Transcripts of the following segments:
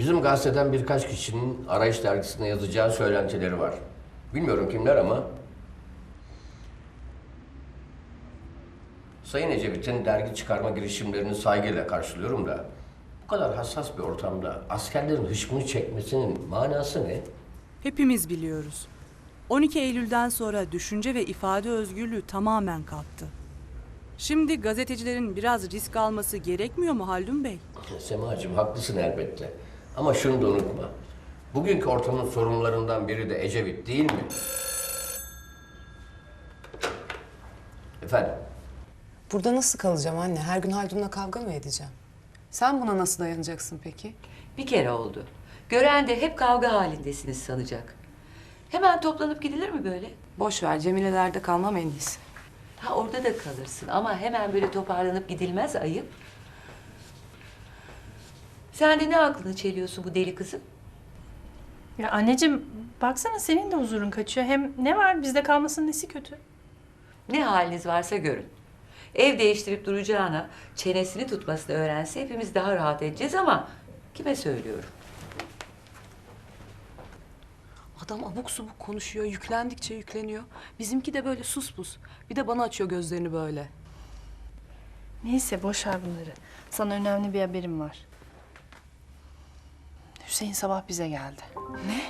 Bizim gazeteden birkaç kişinin arayış dergisine yazacağı söylentileri var. Bilmiyorum kimler ama... Sayın Ecevit'in dergi çıkarma girişimlerini saygıyla karşılıyorum da... Bu kadar hassas bir ortamda askerlerin hışmını çekmesinin manası ne? Hepimiz biliyoruz. 12 Eylül'den sonra düşünce ve ifade özgürlüğü tamamen kalktı. Şimdi gazetecilerin biraz risk alması gerekmiyor mu Haldun Bey? Semacığım haklısın elbette. Ama şunu da unutma. Bugünkü ortamın sorunlarından biri de Ecevit değil mi? Efendim? Burada nasıl kalacağım anne? Her gün Haldun'la kavga mı edeceğim? Sen buna nasıl dayanacaksın peki? Bir kere oldu. Gören de hep kavga halindesiniz sanacak. Hemen toplanıp gidilir mi böyle? Boş ver Cemile'lerde kalmam en iyisi. Ha orada da kalırsın ama hemen böyle toparlanıp gidilmez ayıp. Sen de ne aklını çeliyorsun bu deli kızın? Ya anneciğim baksana senin de huzurun kaçıyor. Hem ne var bizde kalmasının nesi kötü? Ne haliniz varsa görün. Ev değiştirip duracağına çenesini tutmasını öğrense hepimiz daha rahat edeceğiz ama kime söylüyorum? Adam abuk subuk konuşuyor, yüklendikçe yükleniyor. Bizimki de böyle sus pus. Bir de bana açıyor gözlerini böyle. Neyse boş ver bunları. Sana önemli bir haberim var. Hüseyin sabah bize geldi. Ne?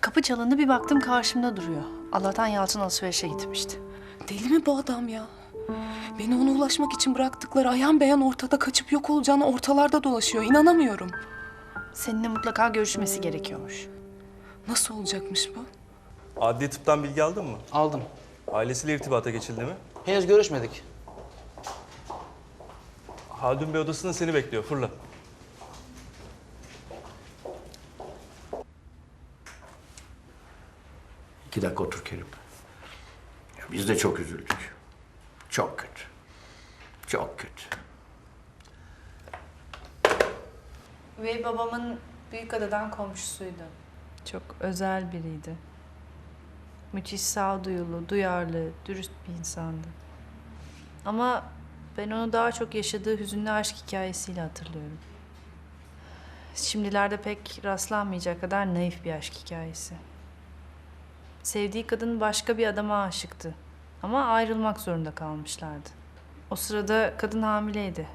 Kapı çalındı bir baktım karşımda duruyor. Allah'tan Yalçın alışverişe gitmişti. Deli mi bu adam ya? Beni ona ulaşmak için bıraktıkları ayan beyan ortada kaçıp yok olacağını ortalarda dolaşıyor. İnanamıyorum. Seninle mutlaka görüşmesi gerekiyormuş. Nasıl olacakmış bu? Adli tıptan bilgi aldın mı? Aldım. Ailesiyle irtibata geçildi mi? Henüz görüşmedik. Haldun Bey odasında seni bekliyor. Fırla. İki dakika otur Kerim. Ya biz de çok üzüldük. Çok kötü. Çok kötü. Ve babamın büyük adadan komşusuydu. Çok özel biriydi. Müthiş sağduyulu, duyarlı, dürüst bir insandı. Ama ben onu daha çok yaşadığı hüzünlü aşk hikayesiyle hatırlıyorum. Şimdilerde pek rastlanmayacak kadar naif bir aşk hikayesi. Sevdiği kadın başka bir adama aşıktı. Ama ayrılmak zorunda kalmışlardı. O sırada kadın hamileydi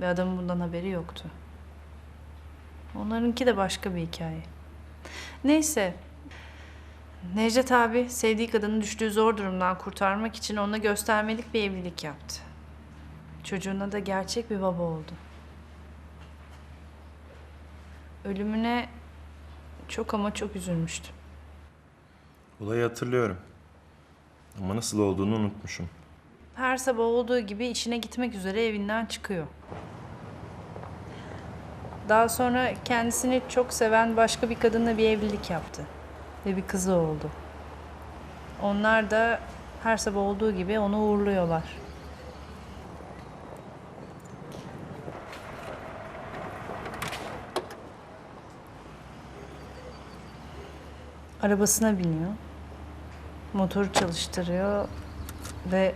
ve adamın bundan haberi yoktu. Onlarınki de başka bir hikaye. Neyse. Necdet abi sevdiği kadının düştüğü zor durumdan kurtarmak için ona göstermelik bir evlilik yaptı. Çocuğuna da gerçek bir baba oldu. Ölümüne çok ama çok üzülmüştüm. Olayı hatırlıyorum. Ama nasıl olduğunu unutmuşum. Her sabah olduğu gibi işine gitmek üzere evinden çıkıyor. Daha sonra kendisini çok seven başka bir kadınla bir evlilik yaptı. Ve bir kızı oldu. Onlar da her sabah olduğu gibi onu uğurluyorlar. Arabasına biniyor. Motoru çalıştırıyor ve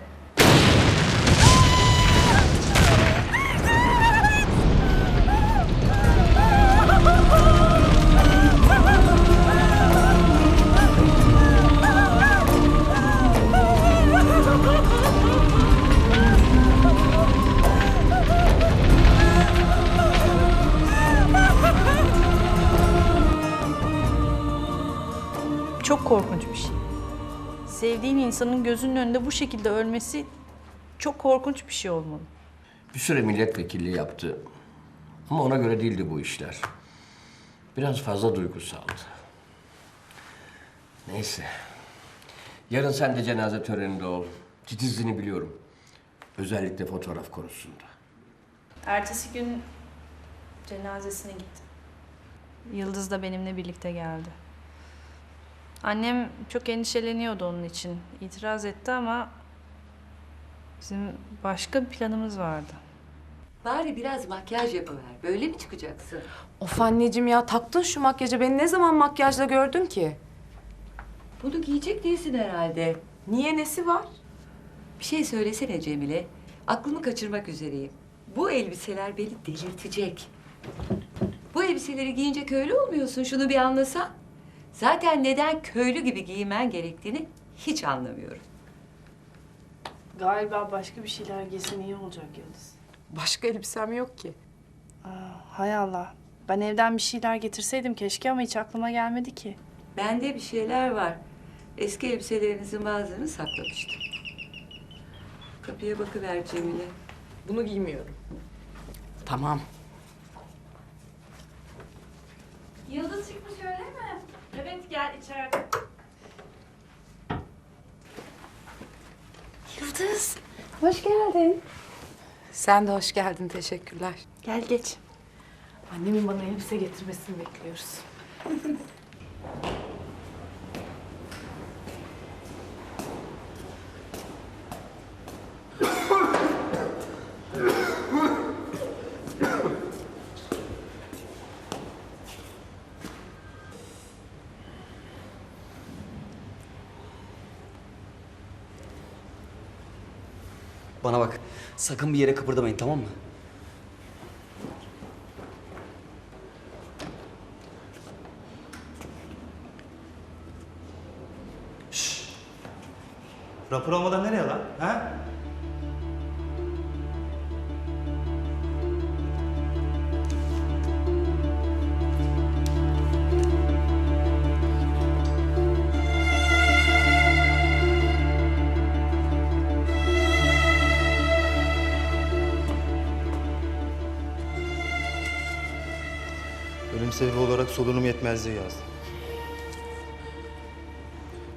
insanın gözünün önünde bu şekilde ölmesi çok korkunç bir şey olmalı. Bir süre milletvekilliği yaptı. Ama ona göre değildi bu işler. Biraz fazla duygusaldı. Neyse. Yarın sen de cenaze töreninde ol. Titizliğini biliyorum. Özellikle fotoğraf konusunda. Ertesi gün cenazesine gittim. Yıldız da benimle birlikte geldi. Annem çok endişeleniyordu onun için. İtiraz etti ama bizim başka bir planımız vardı. Bari biraz makyaj yapıver. Böyle mi çıkacaksın? Of anneciğim ya taktın şu makyaja. Beni ne zaman makyajla gördün ki? Bunu giyecek değilsin herhalde. Niye nesi var? Bir şey söylesene Cemile. Aklımı kaçırmak üzereyim. Bu elbiseler beni delirtecek. Bu elbiseleri giyince köylü olmuyorsun. Şunu bir anlasan. Zaten neden köylü gibi giymen gerektiğini hiç anlamıyorum. Galiba başka bir şeyler giysen iyi olacak Yıldız. Başka elbisem yok ki. Aa, hay Allah. Ben evden bir şeyler getirseydim keşke ama hiç aklıma gelmedi ki. Bende bir şeyler var. Eski elbiselerinizin bazılarını saklamıştım. Kapıya bakıver Cemile. Bunu giymiyorum. Tamam. Yıldız çıkmış öyle mi? Evet gel içeride. Yıldız. Hoş geldin. Sen de hoş geldin. Teşekkürler. Gel geç. Annemin bana elbise getirmesini bekliyoruz. Bana bak. Sakın bir yere kıpırdamayın tamam mı? Rapor olmadan nereye lan? Olarak solunum yetmezliği yazdım.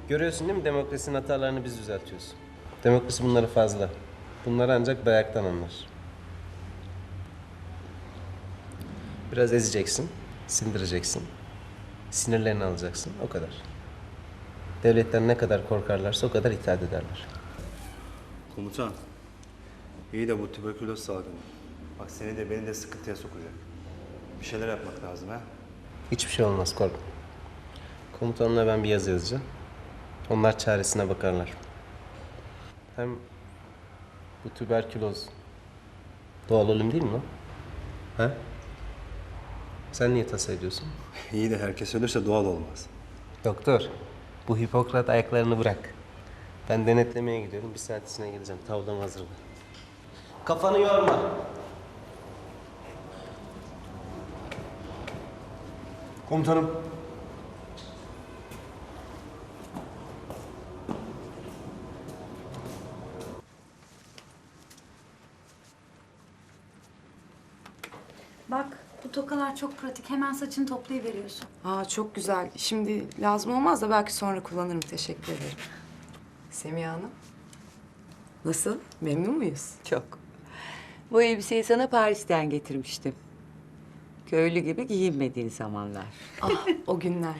Görüyorsun değil mi demokrasinin hatalarını biz düzeltiyoruz. Demokrasi bunları fazla. Bunları ancak dayaktan anlar. Biraz ezeceksin, sindireceksin. Sinirlerini alacaksın, o kadar. Devletten ne kadar korkarlarsa o kadar itaat ederler. Komutan, iyi de bu tüberküloz salgını. Bak seni de beni de sıkıntıya sokacak. Bir şeyler yapmak lazım ha. Hiçbir şey olmaz, korkma. Komutanına ben bir yazı yazacağım. Onlar çaresine bakarlar. Hem bu tüberküloz doğal ölüm değil mi lan? Ha? Sen niye tasa ediyorsun? İyi de herkes ölürse doğal olmaz. Doktor, bu Hipokrat ayaklarını bırak. Ben denetlemeye gidiyorum. Bir saat içine geleceğim. Tavlam hazırda. Kafanı yorma. Komutanım. Bak bu tokalar çok pratik. Hemen saçını toplayıveriyorsun. Aa çok güzel. Şimdi lazım olmaz da belki sonra kullanırım. Teşekkür ederim. Semiha Hanım. Nasıl? Memnun muyuz? Çok. Bu elbiseyi sana Paris'ten getirmiştim. Köylü gibi giyinmediğin zamanlar. Ah o günler.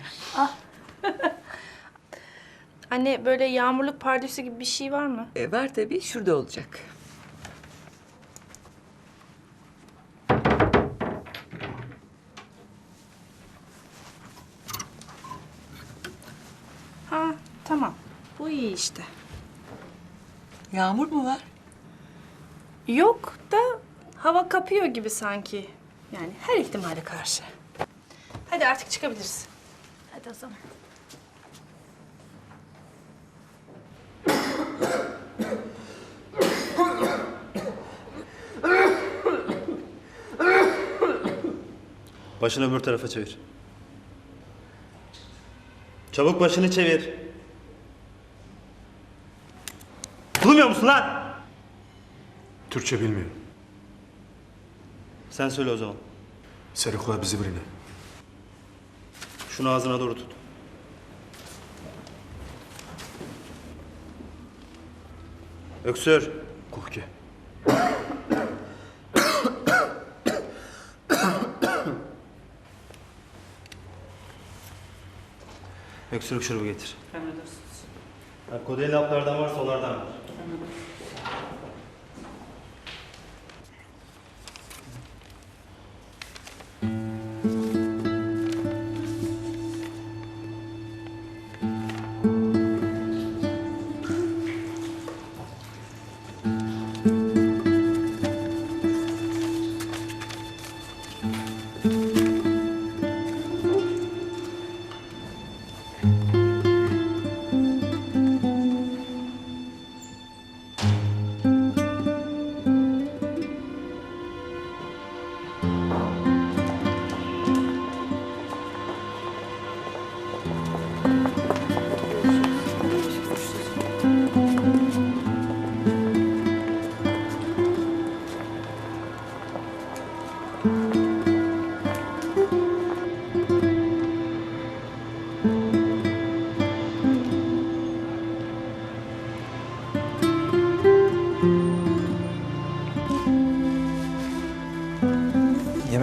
Anne böyle yağmurluk pardüsü gibi bir şey var mı? E, var tabii, şurada olacak. Ha tamam. Bu iyi işte. Yağmur mu var? Yok da hava kapıyor gibi sanki. Yani her ihtimale karşı. Hadi artık çıkabiliriz. Hadi o zaman. Başını öbür tarafa çevir. Çabuk başını çevir. Duymuyor musun lan? Türkçe bilmiyor. Sen söyle o zaman. Serikula bizi birine. Şunu ağzına doğru tut. Öksür. Kuhke. Öksürük şurubu getir. Emredersiniz. Kodeli haplardan varsa onlardan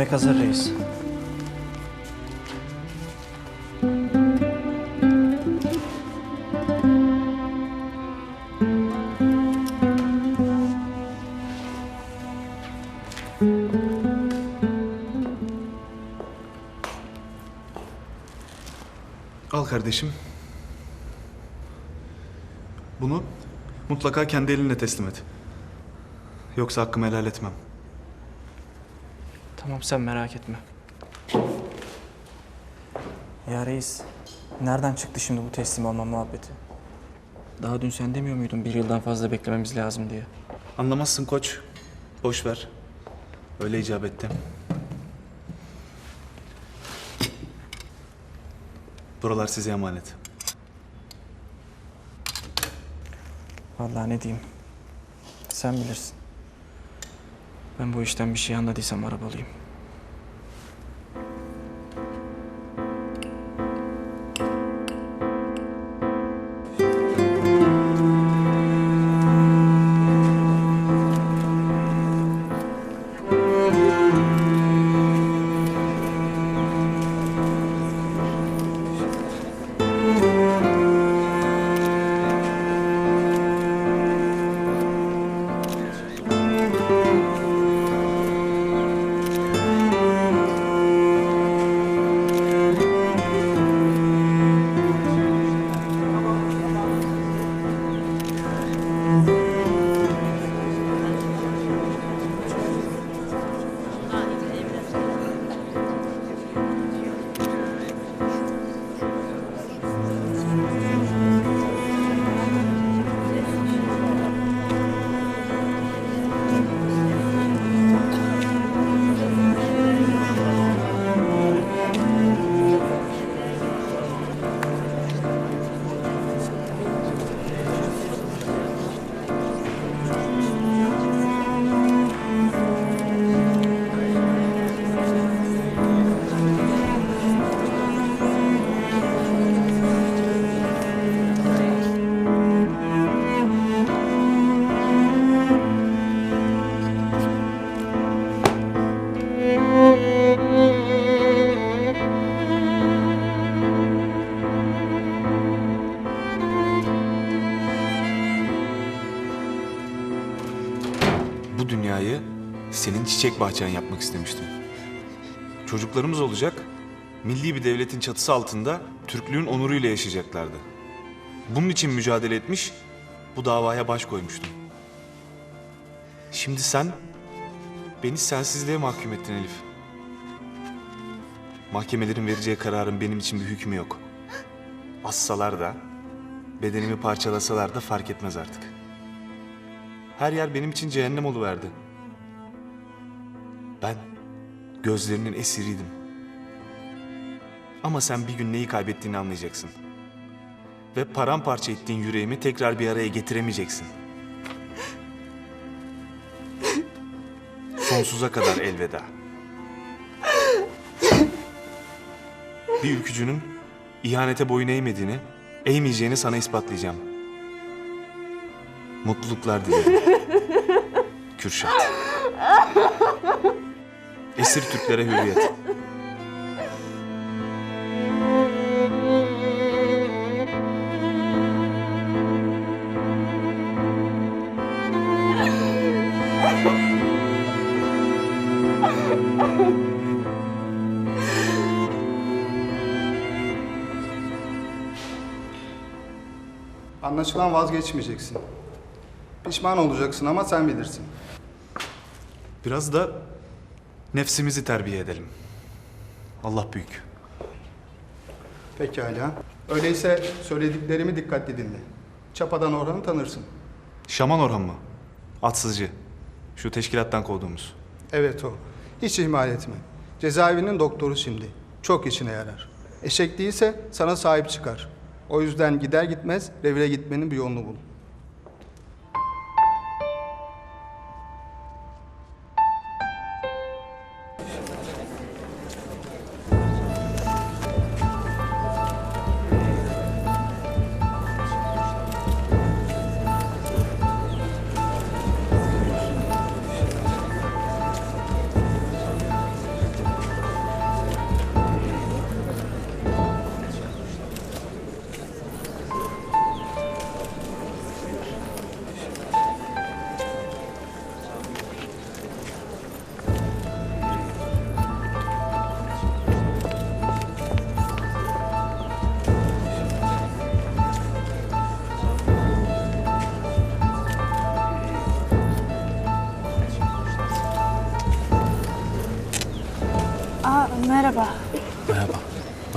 ver. hazır reis. Al kardeşim. Bunu mutlaka kendi elinle teslim et. Yoksa hakkımı helal etmem. Tamam sen merak etme. Ya reis, nereden çıktı şimdi bu teslim olma muhabbeti? Daha dün sen demiyor muydun bir yıldan fazla beklememiz lazım diye? Anlamazsın koç. Boş ver. Öyle icap etti. Buralar size emanet. Vallahi ne diyeyim. Sen bilirsin. Ben bu işten bir şey anladıysam arabalıyım. Çiçek bahçen yapmak istemiştim. Çocuklarımız olacak, milli bir devletin çatısı altında Türklüğün onuruyla yaşayacaklardı. Bunun için mücadele etmiş, bu davaya baş koymuştum. Şimdi sen beni sensizliğe mahkum ettin Elif. Mahkemelerin vereceği kararın benim için bir hükmü yok. Assalar da, bedenimi parçalasalar da fark etmez artık. Her yer benim için cehennem oluverdi. Ben gözlerinin esiriydim. Ama sen bir gün neyi kaybettiğini anlayacaksın. Ve paramparça ettiğin yüreğimi tekrar bir araya getiremeyeceksin. Sonsuza kadar elveda. Bir ülkücünün ihanete boyun eğmediğini, eğmeyeceğini sana ispatlayacağım. Mutluluklar dilerim. Kürşat. Esir Türklere hürriyet. Anlaşılan vazgeçmeyeceksin. Pişman olacaksın ama sen bilirsin. Biraz da nefsimizi terbiye edelim. Allah büyük. Pekala. Öyleyse söylediklerimi dikkatli dinle. Çapadan Orhan'ı tanırsın. Şaman Orhan mı? Atsızcı. Şu teşkilattan kovduğumuz. Evet o. Hiç ihmal etme. Cezaevinin doktoru şimdi. Çok işine yarar. Eşek değilse sana sahip çıkar. O yüzden gider gitmez revire gitmenin bir yolunu bul.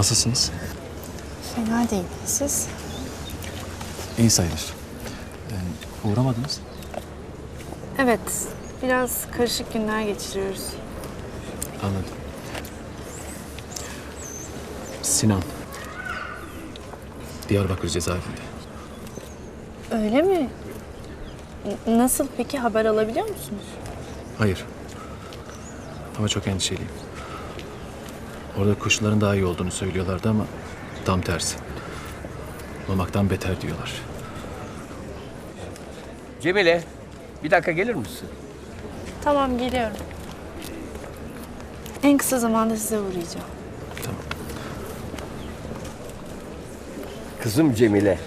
Nasılsınız? Fena değil. Siz? İyi sayılır. Ee, uğramadınız. Evet. Biraz karışık günler geçiriyoruz. Anladım. Sinan. Diyarbakır cezaevinde. Öyle mi? N- Nasıl peki haber alabiliyor musunuz? Hayır. Ama çok endişeliyim. Orada koşulların daha iyi olduğunu söylüyorlardı ama tam tersi. Olmaktan beter diyorlar. Cemile, bir dakika gelir misin? Tamam geliyorum. En kısa zamanda size uğrayacağım. Kızım Cemile.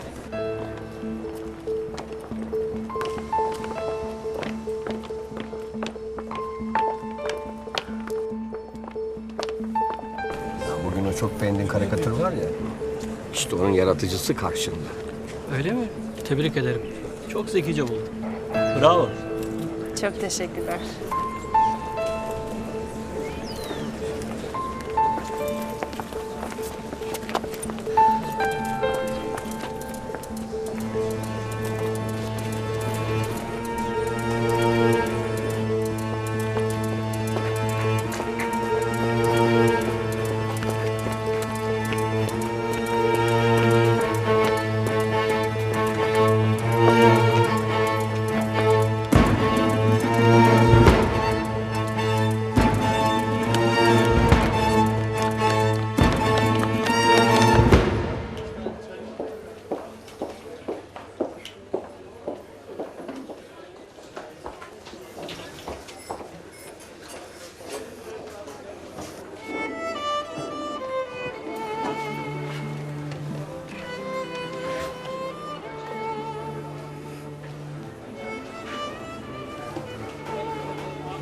Yaratıcısı karşında. Öyle mi? Tebrik ederim. Çok zekice buldun. Bravo. Çok teşekkürler.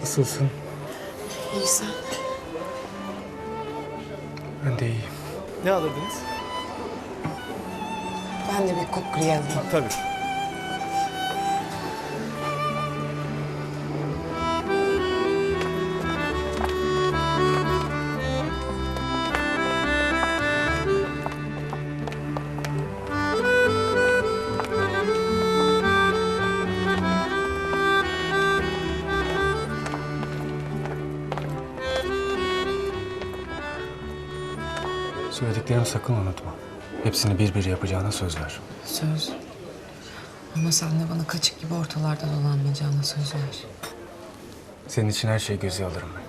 Nasılsın? İyi sen. Ben de iyiyim. Ne alırdınız? Ben de bir kukri alayım. Tabii. Sakın unutma. Hepsini bir bir yapacağına söz ver. Söz. Ama sen de bana kaçık gibi ortalarda dolanmayacağına söz ver. Senin için her şeyi göze alırım ben.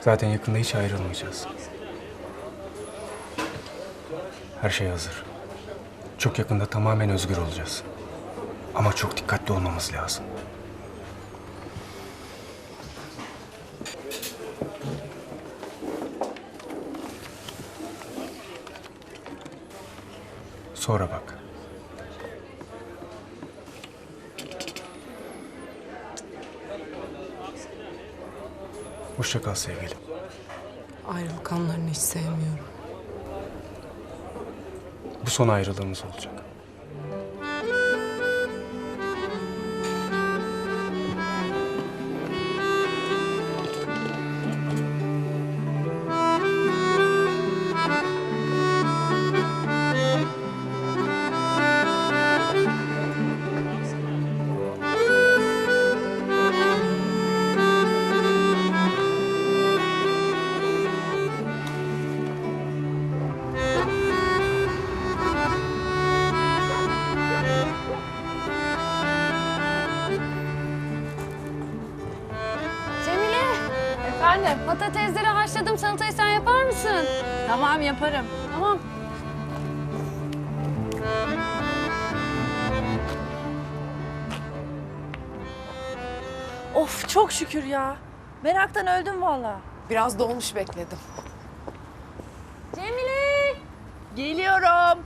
Zaten yakında hiç ayrılmayacağız. Her şey hazır. Çok yakında tamamen özgür olacağız. Ama çok dikkatli olmamız lazım. Sonra bak. Hoşça kal sevgilim. Ayrılık anlarını hiç sevmiyorum. Bu son ayrılığımız olacak. Haşladım. Salatayı sen yapar mısın? Tamam yaparım. Tamam. Of çok şükür ya. Meraktan öldüm valla. Biraz dolmuş bekledim. Cemile! Geliyorum.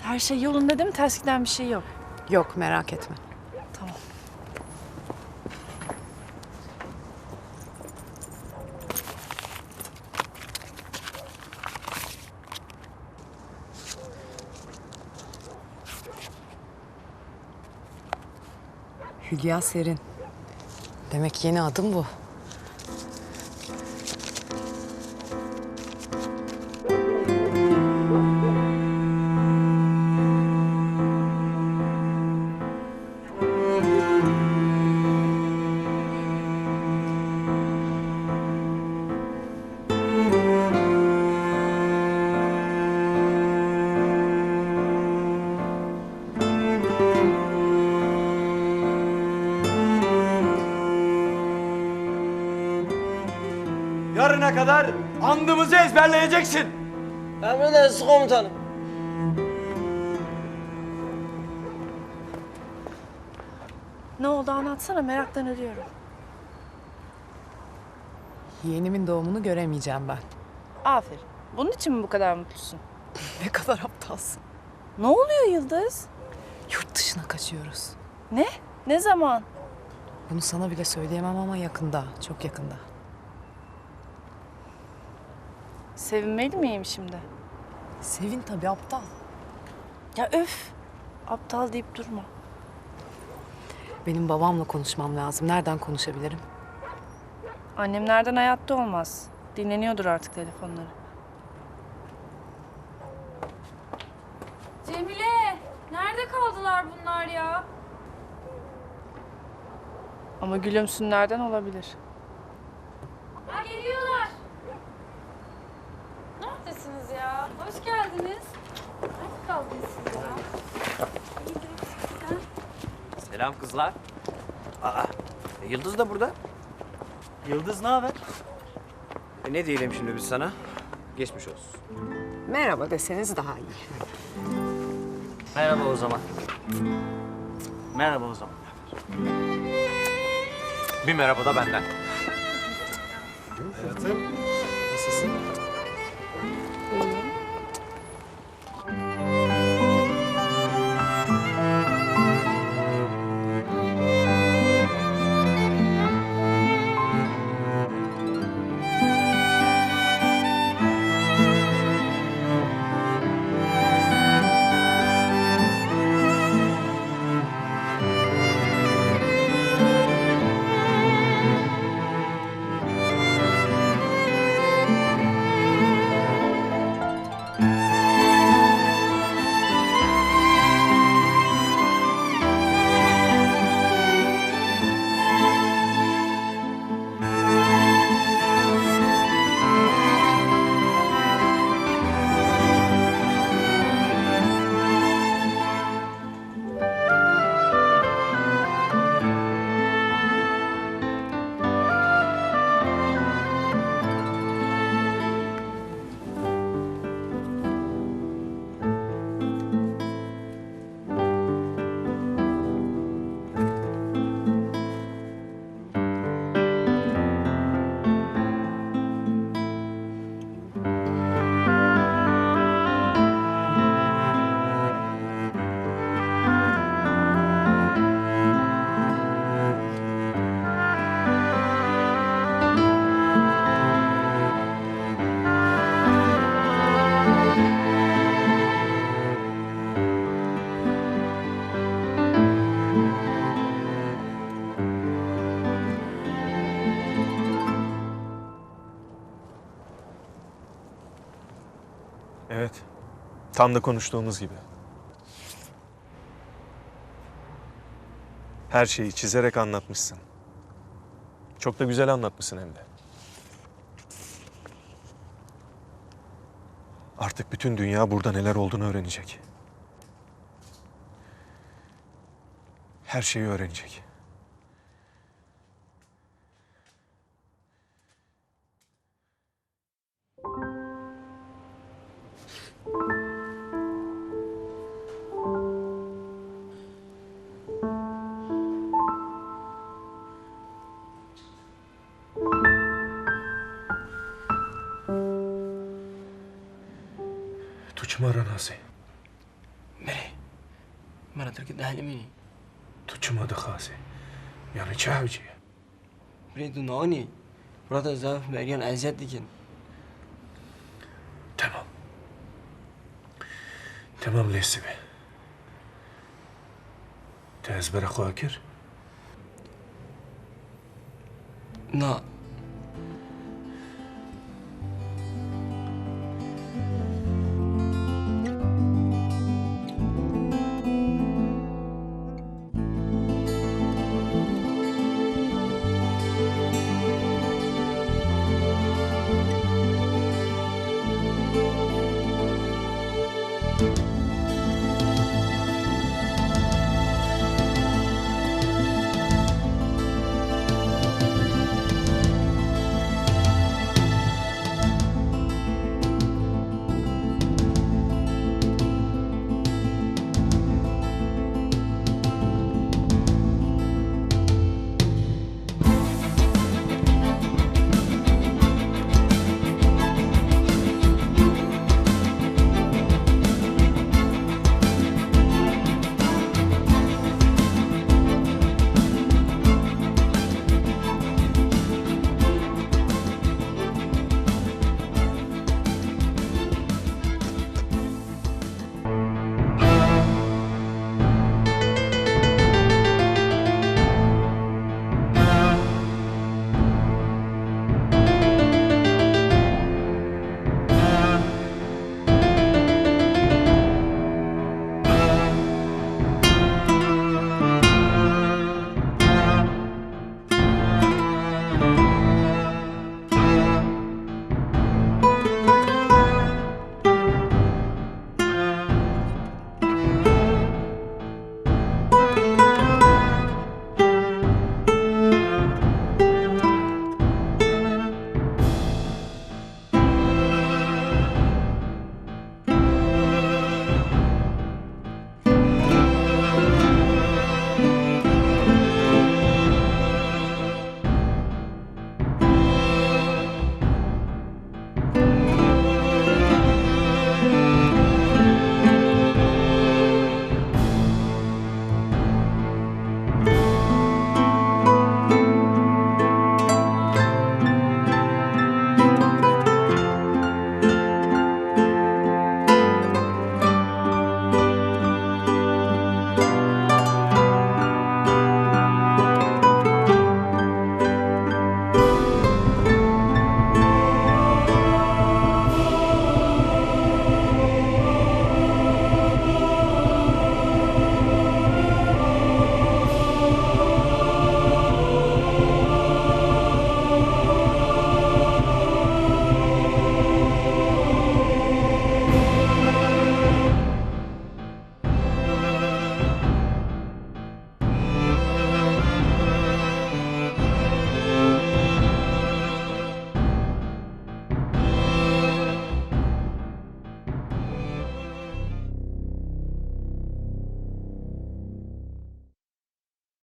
Her şey yolunda değil mi? Ters giden bir şey yok. Yok merak etme. Tamam. Hülya Serin. Demek yeni adım bu. Ezberleyeceksin. Emredersiniz komutanım. Ne oldu anlatsana meraktan ölüyorum. Yeğenimin doğumunu göremeyeceğim ben. Aferin. Bunun için mi bu kadar mutlusun? Ne kadar aptalsın. Ne oluyor Yıldız? Yurt dışına kaçıyoruz. Ne? Ne zaman? Bunu sana bile söyleyemem ama yakında, çok yakında. Sevinmeli miyim şimdi? Sevin tabii aptal. Ya öf. Aptal deyip durma. Benim babamla konuşmam lazım. Nereden konuşabilirim? Annemlerden hayatta olmaz. Dinleniyordur artık telefonları. Cemile! Nerede kaldılar bunlar ya? Ama gülümsünlerden olabilir. Ha geliyorlar. Neredesiniz ya? Hoş geldiniz. Nerede kaldınız siz ya? Selam kızlar. Aa, e, Yıldız da burada. Yıldız ne haber? E, ne diyelim şimdi biz sana? Geçmiş olsun. Merhaba deseniz daha iyi. Merhaba o zaman. Merhaba o zaman. Bir merhaba da benden. Hayatım, nasılsın? Tam da konuştuğumuz gibi. Her şeyi çizerek anlatmışsın. Çok da güzel anlatmışsın hem de. Artık bütün dünya burada neler olduğunu öğrenecek. Her şeyi öğrenecek. Tuçmaranasi. Meri. Mera tırkı dahil mini. Tuçmadı khasi. Yani çavcı. Bre du nani. Burada zaaf meriyan aziyet dikin. Tamam. Tamam Lesibi. Tezbere kuakir. Na.